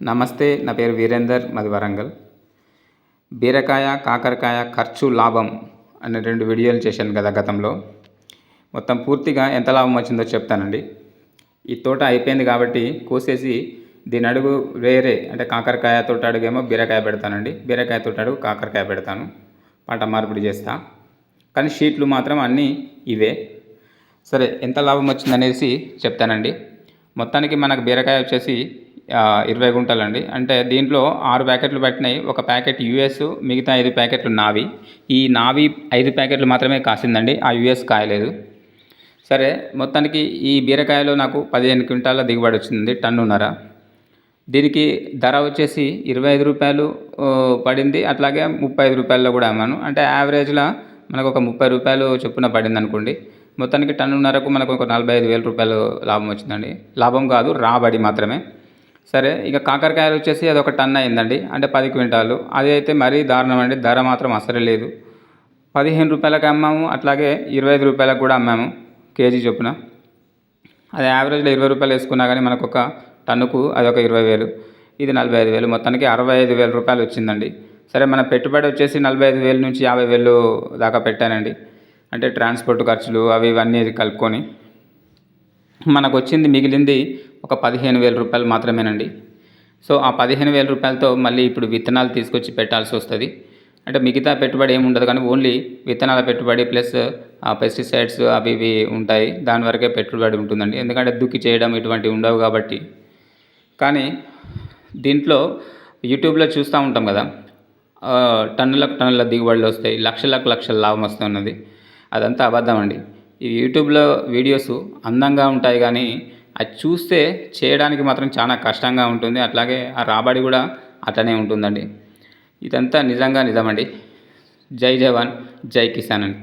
నమస్తే నా పేరు వీరేందర్ మాది వరంగల్ బీరకాయ కాకరకాయ ఖర్చు లాభం అనే రెండు వీడియోలు చేశాను కదా గతంలో. మొత్తం పూర్తిగా ఎంత లాభం వచ్చిందో చెప్తానండి. ఈ తోట అయిపోయింది కాబట్టి కోసేసి దీని అడుగు వేరే అంటే కాకరకాయ తోట అడుగేమో బీరకాయ పెడతానండి. బీరకాయ తోట అడుగు కాకరకాయ పెడతాను. పంట మార్పిడి చేస్తా. కానీ షీట్లు మాత్రం అన్నీ ఇవే. సరే ఎంత లాభం వచ్చిందనేసి చెప్తానండి. మొత్తానికి మనకు బీరకాయ వచ్చేసి ఇరవై గుంటలండి. అంటే దీంట్లో ఆరు ప్యాకెట్లు పట్టినాయి. ఒక ప్యాకెట్ యూఎస్ మిగతా ఐదు ప్యాకెట్లు నావి. ఈ నావి ఐదు ప్యాకెట్లు మాత్రమే కాసిందండి. ఆ యూఎస్ కాయలేదు. సరే మొత్తానికి ఈ బీరకాయలో నాకు పదిహేను క్వింటాల దిగుబడి వచ్చింది టన్నున్నర. దీనికి ధర వచ్చేసి ఇరవై ఐదు రూపాయలు పడింది. అట్లాగే ముప్పై ఐదు రూపాయల్లో కూడా అమ్మాను. అంటే యావరేజ్లో మనకు ఒక ముప్పై రూపాయలు చొప్పున పడింది అనుకోండి మొత్తానికి టన్నున్నరకు మనకు ఒక నలభై ఐదు వేల రూపాయలు లాభం వచ్చిందండి. లాభం కాదు రాబడి మాత్రమే. సరే ఇక కాకరకాయలు వచ్చేసి అది ఒక టన్ అయిందండి. అంటే పది క్వింటాలు. అది అయితే మరీ దారుణం అండి. ధర మాత్రం అసలు లేదు. పదిహేను రూపాయలకు అమ్మాము అట్లాగే ఇరవై ఐదు రూపాయలకు కూడా అమ్మాము కేజీ చొప్పున. అది యావరేజ్లో ఇరవై రూపాయలు వేసుకున్నా కానీ మనకు ఒక టన్నుకు అది ఒక ఇరవై వేలు. ఇది నలభై ఐదు వేలు. మొత్తానికి అరవై ఐదు వేల రూపాయలు వచ్చిందండి. సరే మన పెట్టుబడి వచ్చేసి నలభై ఐదు వేల నుంచి యాభై వేలు దాకా పెట్టానండి. అంటే ట్రాన్స్పోర్ట్ ఖర్చులు అవి ఇవన్నీ కలుపుకొని. మనకు వచ్చింది మిగిలింది ఒక పదిహేను వేల రూపాయలు మాత్రమేనండి. సో ఆ పదిహేను వేల రూపాయలతో మళ్ళీ ఇప్పుడు విత్తనాలు తీసుకొచ్చి పెట్టాల్సి వస్తుంది. అంటే మిగతా పెట్టుబడి ఏమి ఉండదు కానీ ఓన్లీ విత్తనాల పెట్టుబడి ప్లస్ ఆ పెస్టిసైడ్స్ అవి ఇవి ఉంటాయి. దాని వరకే పెట్టుబడి ఉంటుందండి. ఎందుకంటే దుక్కి చేయడం ఇటువంటివి ఉండవు కాబట్టి. కానీ దీంట్లో యూట్యూబ్లో చూస్తూ ఉంటాం కదా. టన్నులకు టన్నుల దిగుబడులు వస్తాయి. లక్షలకు లక్షల లాభం వస్తున్నది అదంతా అబద్ధం అండి. ఈ యూట్యూబ్లో వీడియోస్ అందంగా ఉంటాయి కానీ అది చూస్తే చేయడానికి మాత్రం చాలా కష్టంగా ఉంటుంది. అట్లాగే ఆ రాబడి కూడా అట్లనే ఉంటుందండి. ఇదంతా నిజంగా నిజమండి. జై జవాన్ జై కిసాన్ అని